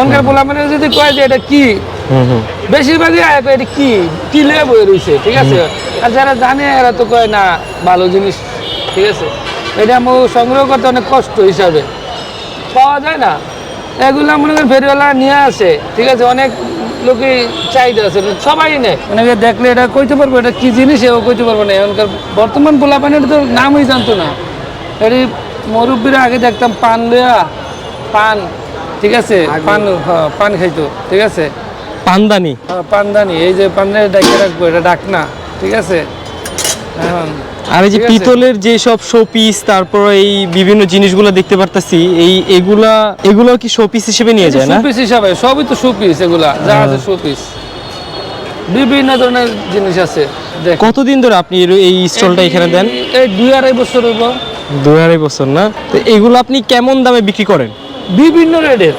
অনকার বলা মানে যদি কয় যে এটা কি? বেশিরভাগই আয় কয় এটা কি? কি লে বয়ে রয়েছে ঠিক আছে? আর যারা জানে এরা তো কয় না ভালো জিনিস ঠিক আছে? এটা আমার সংগ্রহ করতে অনেক কষ্ট হিসাবে। পাওয়া যায় না। এগুলো মনে করেন ফেরিওয়ালা নিয়ে আসে ঠিক আছে? অনেক লোকে চাহিদা আছে সবাই নেয়। অনেকে দেখলে এটা কইতে পারব এটা কি জিনিস এও কইতে পারব না। এখনকার বর্তমান পোলাপানের তো নামই জানতো না। এটি মুরব্বীরা আগে দেখতাম পান দেয়া পান ঠিক আছে? পান হ্যাঁ, পান খাইতো ঠিক আছে? পানদানি? হ্যাঁ, পানদানি এই যে পানদানি ডাকে রাখব এটা ডাকনা ঠিক আছে? এখন আর এই যে পিতলের যে সব শোপিস তারপর এই বিভিন্ন জিনিসগুলো দেখতে পারতাছি এই এগুলা এগুলো কি শোপিস হিসেবে নিয়ে যায় না? শোপিস হিসাবে সবই তো শোপিস এগুলা যা আছে শোপিস বিভিন্ন ধরনের জিনিস আছে দেখ। কতদিন ধরে আপনি এই স্টলটা এখানে দেন? এই দুই আড়াই বছর হইব। দুই আড়াই বছর না? তো এগুলো আপনি কেমন দামে বিক্রি করেন? বিভিন্ন রেডের।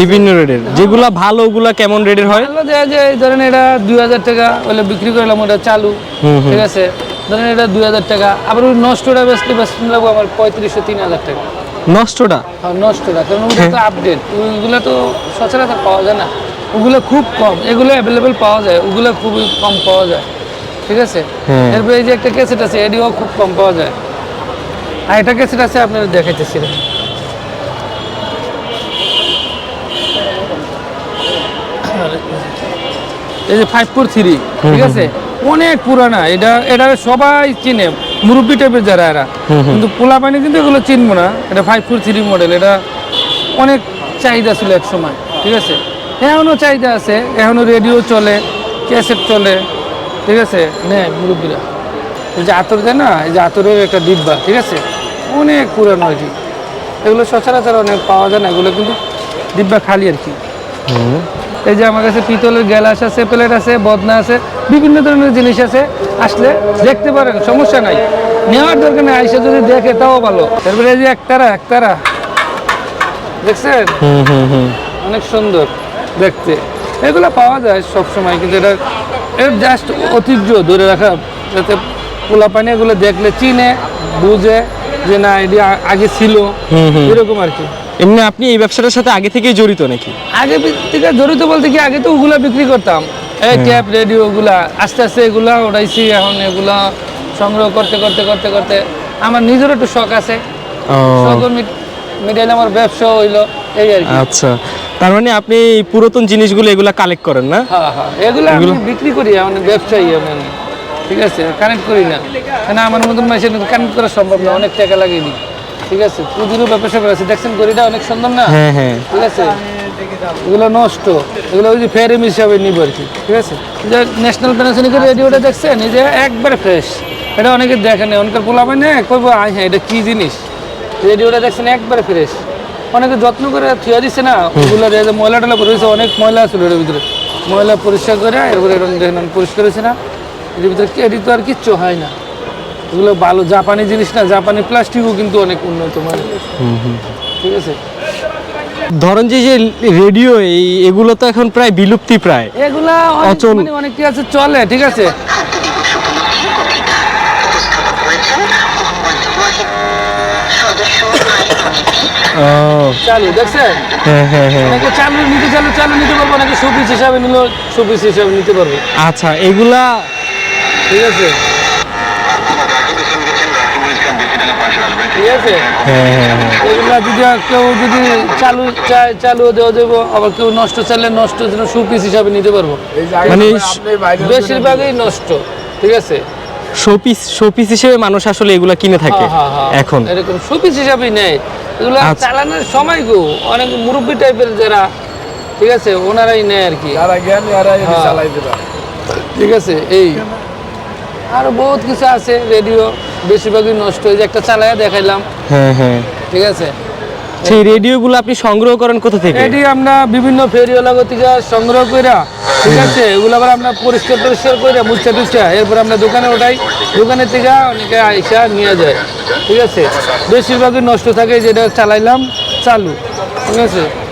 বিভিন্ন রেডের। যেগুলা ভালো ওগুলা কেমন রেডের হয়? ভালো দেওয়া যায় ধরেন এটা দুই হাজার টাকা হলে বিক্রি করলাম ওটা চালু। ঠিক আছে? ধরেন এটা দুই হাজার টাকা। আবার ওই নষ্টটা বেচতে বেচতে লাগবো আমার পঁয়ত্রিশশো তিন হাজার টাকা। নষ্টটা? হ্যাঁ নষ্টটা। কারণ ওগুলো তো আপডেট ওইগুলো তো সচরাচর পাওয়া যায় না। ওগুলো খুব কম। এগুলো অ্যাভেলেবেল পাওয়া যায়। ওগুলো খুবই কম পাওয়া যায়। ঠিক আছে? হ্যাঁ। এরপরে এই যে একটা ক্যাসেট আছে এডিও খুব কম পাওয়া যায়। আর এটা ক্যাসেট আছে আপনারা দেখাইতেছি। এই যে ফাইভ ফোর থ্রি ঠিক আছে? অনেক পুরানা এটা এটা সবাই চিনে মুরব্বী টাইপের যারা এরা। কিন্তু পোলা পানি কিন্তু এগুলো চিনবো না। এটা ফাইভ ফোর থ্রি মডেল এটা অনেক চাহিদা ছিল এক সময় ঠিক আছে? এখনও চাহিদা আছে এখনও রেডিও চলে ক্যাসেট চলে ঠিক আছে? নেয় মুরব্বীরা। এই যে আতর দেয় না এই যে আতরের একটা ডিব্বা ঠিক আছে? অনেক পুরানো এটি। এগুলো সচরাচর অনেক পাওয়া যায় না এগুলো কিন্তু ডিব্বা খালি আর কি। এই যে আমার কাছে পিতলের গ্যালাস আছে প্লেট আছে বদনা আছে বিভিন্ন ধরনের জিনিস আছে। আসলে দেখতে পারেন সমস্যা নাই। নেওয়ার দরকার নেই আইসা যদি দেখে তাও ভালো। তারপরে এই যে একতারা একতারা দেখছেন? অনেক সুন্দর দেখতে। এগুলো পাওয়া যায় সব সময় কিন্তু এটা এর জাস্ট ঐতিহ্য ধরে রাখা যাতে পোলা পানি এগুলো দেখলে চিনে বুঝে যে না এটি আগে ছিল। এরকম আর কি। এমনি আপনি এই ব্যবসাটার সাথে আগে থেকেই জড়িত নাকি? আগে থেকে জড়িত বলতে কি আগে তো ওগুলা বিক্রি করতাম। এই ট্যাপ রেডিও ওগুলা আস্তে আস্তে এগুলা এখন এগুলা সংগ্রহ করতে করতে করতে করতে আমার নিজেরও একটু শখ আছে। আমার ব্যবসা হইল এই আর কি। আচ্ছা। তার মানে আপনি পুরাতন জিনিসগুলো এগুলা কালেক্ট করেন না? হ্যাঁ হ্যাঁ। এগুলো আমি বিক্রি করি মানে ব্যবসায়ী আমি ঠিক আছে কানেক্ট করি না। কেন আমার মতন কানেক্ট করা সম্ভব না অনেক টাকা দিই ঠিক আছে পুজোরও ব্যবসা করে আছে। দেখছেন গড়িটা অনেক সুন্দর না? হ্যাঁ হ্যাঁ। ঠিক আছে? এগুলো নষ্ট। এগুলো ওই যে হিসাবে নিব আর কি। ঠিক আছে? যে ন্যাশনাল প্যানাসোনিকের রেডিওটা দেখছেন? এই যে একবারে ফ্রেশ এটা অনেকে দেখেন অনেকের পোলাবে না কইব আই হ্যাঁ এটা কি জিনিস? রেডিওটা দেখছেন একবারে ফ্রেশ অনেকে যত্ন করে থুয়া দিচ্ছে না? ওগুলো যে ময়লা টলা পরিবেশে অনেক ময়লা ছিল এর ভিতরে। ময়লা পরিষ্কার করে এরপরে এরকম দেখেন পরিষ্কার হয়েছে না? এর ভিতরে কি- এটি তো আর কিচ্ছু হয় না। এগুলো ভালো জাপানি জিনিস না জাপানি প্লাস্টিকও কিন্তু অনেক উন্নত মানে ঠিক আছে? ধরেন যে যে রেডিও এই এগুলো তো এখন প্রায় বিলুপ্তি প্রায়। এগুলা অচল। মানে অনেক কি আছে চলে ঠিক আছে? চালু দেখছেন? হ্যাঁ হ্যাঁ হ্যাঁ। অনেকে চালু নিতে চালু চালু নিতে পারব হিসাবে নিলেও হিসাবে নিতে পারব। আচ্ছা এগুলা ঠিক আছে? ঠিক আছে হ্যাঁ হ্যাঁ হ্যাঁ এগুলা যদি কেউ যদি চালু চায় চালু দেওয়া যাব আবার কেউ নষ্ট চাইলে নষ্ট শোপিস হিসাবে নিতে পারব মানে বেশিরভাগই নষ্ট ঠিক আছে শোপিস শোপিস হিসেবে মানুষ আসলে এগুলা কিনে থাকে হ্যাঁ, হ্যাঁ, হ্যাঁ। এখন এরকম শোপিস হিসাবেই নেয় এগুলো আচ্ছা। চালানোর সময় গো অনেক মুরব্বী টাইপের যারা ঠিক আছে ওনারাই নেয় আর কি যারা জ্ঞান যারা হ্যাঁ। চালাইতে ঠিক আছে এই আরও বহুত কিছু আছে রেডিও বেশিরভাগই নষ্ট হয়ে যায়। একটা চালায়া দেখাইলাম। হ্যাঁ হ্যাঁ। ঠিক আছে? সেই রেডিওগুলো আপনি সংগ্রহ করেন কোথা থেকে? এটি আমরা বিভিন্ন ফেরিওয়ালা থেকে সংগ্রহ কইরা ঠিক আছে? এগুলো আবার আমরা পরিষ্কার পরিষ্কার করে মুচ্ছা টুচ্ছা এরপর আমরা দোকানে ওঠাই। দোকানের থেকে অনেকে আইসা নিয়ে যায় ঠিক আছে? বেশিরভাগই নষ্ট থাকে যেটা চালাইলাম চালু ঠিক আছে?